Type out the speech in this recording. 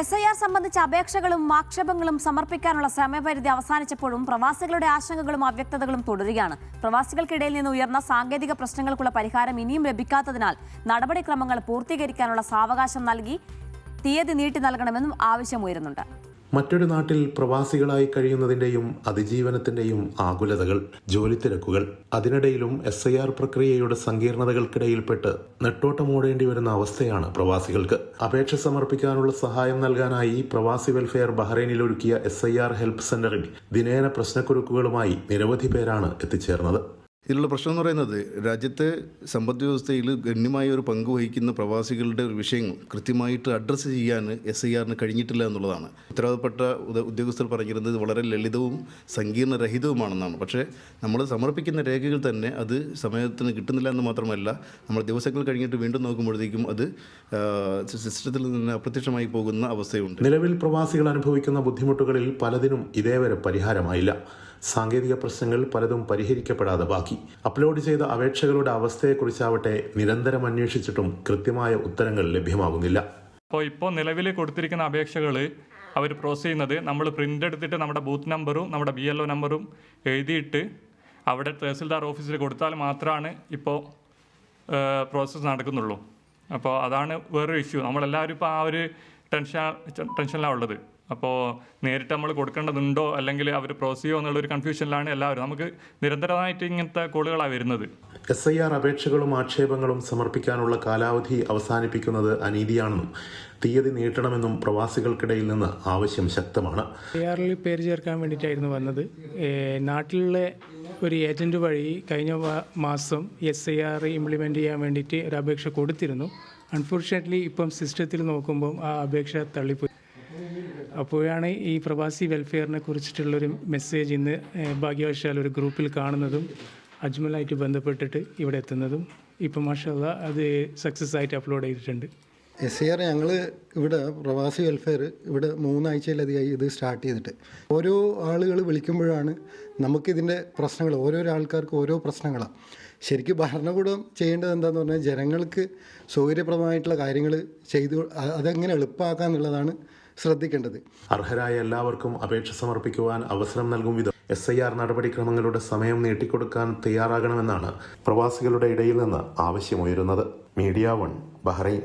S I R സംബന്ധിച്ച അപേക്ഷകളും ആക്ഷേപങ്ങളും സമർപ്പിക്കാനുള്ള സമയപരിധി അവസാനിച്ചപ്പോഴും പ്രവാസികളുടെ ആശങ്കകളും അവ്യക്തതകളും തുടരുകയാണ്. പ്രവാസികൾക്കിടയിൽ നിന്ന് ഉയർന്ന സാങ്കേതിക പ്രശ്നങ്ങൾക്കുള്ള പരിഹാരം ഇനിയും ലഭിക്കാത്തതിനാൽ നടപടിക്രമങ്ങൾ പൂർത്തീകരിക്കാനുള്ള സാവകാശം നൽകി തീയതി നീട്ടി നൽകണമെന്നും ആവശ്യമുയരുന്നുണ്ട്. മറ്റൊരു നാട്ടിൽ പ്രവാസികളായി കഴിയുന്നതിന്റെയും അതിജീവനത്തിന്റെയും ആകുലതകൾ ജോലി തിരക്കുകൾ അതിനിടയിലും എസ് ഐ ആർ പ്രക്രിയയുടെ സങ്കീർണതകൾക്കിടയിൽപ്പെട്ട് നെട്ടോട്ടമോടേണ്ടി വരുന്ന അവസ്ഥയാണ് പ്രവാസികൾക്ക്. അപേക്ഷ സമർപ്പിക്കാനുള്ള സഹായം നൽകാനായി പ്രവാസി വെൽഫെയർ ബഹ്റൈനിൽ ഒരുക്കിയ എസ് ഐ ആർ ഹെൽപ്പ് സെന്ററിൽ ദിനേന പ്രശ്നക്കുരുക്കുകളുമായി നിരവധി പേരാണ് എത്തിച്ചേർന്നത്. ഇതിലുള്ള പ്രശ്നം എന്ന് പറയുന്നത് രാജ്യത്തെ സമ്പദ് വ്യവസ്ഥയിൽ ഗണ്യമായ ഒരു പങ്ക് വഹിക്കുന്ന പ്രവാസികളുടെ ഒരു വിഷയം കൃത്യമായിട്ട് അഡ്രസ്സ് ചെയ്യാൻ എസ് ഐ ആറിന് കഴിഞ്ഞിട്ടില്ല എന്നുള്ളതാണ്. ഉത്തരവാദപ്പെട്ട ഉദ- ഉദ്യോഗസ്ഥർ പറഞ്ഞിരുന്നത് വളരെ ലളിതവും സങ്കീർണരഹിതവുമാണെന്നാണ്. പക്ഷേ നമ്മൾ സമർപ്പിക്കുന്ന രേഖകൾ തന്നെ അത് സമയത്തിന് കിട്ടുന്നില്ല എന്ന് മാത്രമല്ല നമ്മൾ ദിവസങ്ങൾ കഴിഞ്ഞിട്ട് വീണ്ടും നോക്കുമ്പോഴത്തേക്കും അത് സിസ്റ്റത്തിൽ നിന്ന് അപ്രത്യക്ഷമായി പോകുന്ന അവസ്ഥയുണ്ട്. നിലവിൽ പ്രവാസികൾ അനുഭവിക്കുന്ന ബുദ്ധിമുട്ടുകളിൽ പലതിനും ഇതേവരെ പരിഹാരമായില്ല. സാങ്കേതിക പ്രശ്നങ്ങൾ പലതും പരിഹരിക്കപ്പെടാതെ ബാക്കി. അപ്ലോഡ് ചെയ്ത അപേക്ഷകളുടെ അവസ്ഥയെക്കുറിച്ചാവട്ടെ നിരന്തരം അന്വേഷിച്ചിട്ടും കൃത്യമായ ഉത്തരങ്ങൾ ലഭ്യമാകുന്നില്ല. അപ്പോൾ ഇപ്പോൾ നിലവിൽ കൊടുത്തിരിക്കുന്ന അപേക്ഷകൾ അവർ പ്രോസസ് ചെയ്യുന്നത് നമ്മൾ പ്രിന്റ് എടുത്തിട്ട് നമ്മുടെ ബൂത്ത് നമ്പറും നമ്മുടെ ബി എൽ ഒ നമ്പറും എഴുതിയിട്ട് അവിടെ തഹസിൽദാർ ഓഫീസിൽ കൊടുത്താൽ മാത്രമാണ് ഇപ്പോൾ പ്രോസസ്സ് നടക്കുന്നുള്ളൂ. അപ്പോൾ അതാണ് വേറൊരു ഇഷ്യൂ നമ്മളെല്ലാവരും ഇപ്പോൾ ആ ഒരു ടെൻഷൻ ടെൻഷനിലാണ് ഉള്ളത്. അപ്പോൾ നേരിട്ട് നമ്മൾ കൊടുക്കേണ്ടതുണ്ടോ? അല്ലെങ്കിൽ അവർ പ്രോസസ് ചെയ്യുമോ എന്നുള്ളൊരു കൺഫ്യൂഷനിലാണ് എല്ലാവരും. നമുക്ക് നിരന്തരമായിട്ട് ഇങ്ങനത്തെ കോളുകളാണ് വരുന്നത്. എസ് ഐ ആർ അപേക്ഷകളും ആക്ഷേപങ്ങളും സമർപ്പിക്കാനുള്ള കാലാവധി അവസാനിപ്പിക്കുന്നത് അനീതിയാണെന്നും തീയതി നീട്ടണമെന്നും പ്രവാസികൾക്കിടയിൽ നിന്ന് ആവശ്യം ശക്തമാണ്. ആറിൽ പേര് ചേർക്കാൻ വേണ്ടിയിട്ടായിരുന്നു വന്നത്. നാട്ടിലെ നാട്ടിലുള്ള ഒരു ഏജന്റ് വഴി കഴിഞ്ഞ മാസം എസ് ഐ ആർ ഇംപ്ലിമെന്റ് ചെയ്യാൻ വേണ്ടിയിട്ട് ഒരു അപേക്ഷ കൊടുത്തിരുന്നു. അൺഫോർച്ചുനേറ്റ്ലി ഇപ്പം സിസ്റ്റത്തിൽ നോക്കുമ്പം ആ അപേക്ഷ തള്ളിപ്പോയി. അപ്പോഴാണ് ഈ പ്രവാസി വെൽഫെയറിനെ കുറിച്ചിട്ടുള്ളൊരു മെസ്സേജ് ഇന്ന് ഭാഗ്യവശാൽ ഒരു ഗ്രൂപ്പിൽ കാണുന്നതും അജ്മലായിട്ട് ബന്ധപ്പെട്ടിട്ട് ഇവിടെ എത്തുന്നതും ഇപ്പം മാഷല്ല അത് സക്സസ് ആയിട്ട് അപ്ലോഡ് ചെയ്തിട്ടുണ്ട്. എസ് ആർ ഞങ്ങൾ ഇവിടെ പ്രവാസി വെൽഫെയർ ഇവിടെ മൂന്നാഴ്ചയിലധികമായി ഇത് സ്റ്റാർട്ട് ചെയ്തിട്ട്. ഓരോ ആളുകൾ വിളിക്കുമ്പോഴാണ് നമുക്കിതിന്റെ പ്രശ്നങ്ങൾ ഓരോരോ ആൾക്കാർക്ക് ഓരോ പ്രശ്നങ്ങളാണ് ശരിക്കും ഭരണകൂടം ചെയ്യേണ്ടത് എന്താന്ന് പറഞ്ഞാൽ ജനങ്ങൾക്ക് സൗകര്യപ്രദമായിട്ടുള്ള കാര്യങ്ങൾ ചെയ്തു അതെങ്ങനെ എളുപ്പമാക്കുക എന്നുള്ളതാണ് ശ്രദ്ധിക്കേണ്ടത്. അർഹരായ എല്ലാവർക്കും അപേക്ഷ സമർപ്പിക്കുവാൻ അവസരം നൽകും വിധം എസ് ഐ ആർ നടപടിക്രമങ്ങളുടെ സമയം നീട്ടിക്കൊടുക്കാൻ തയ്യാറാകണമെന്നാണ് പ്രവാസികളുടെ ഇടയിൽ നിന്ന് ആവശ്യമുയരുന്നത്. Media one Bahrain.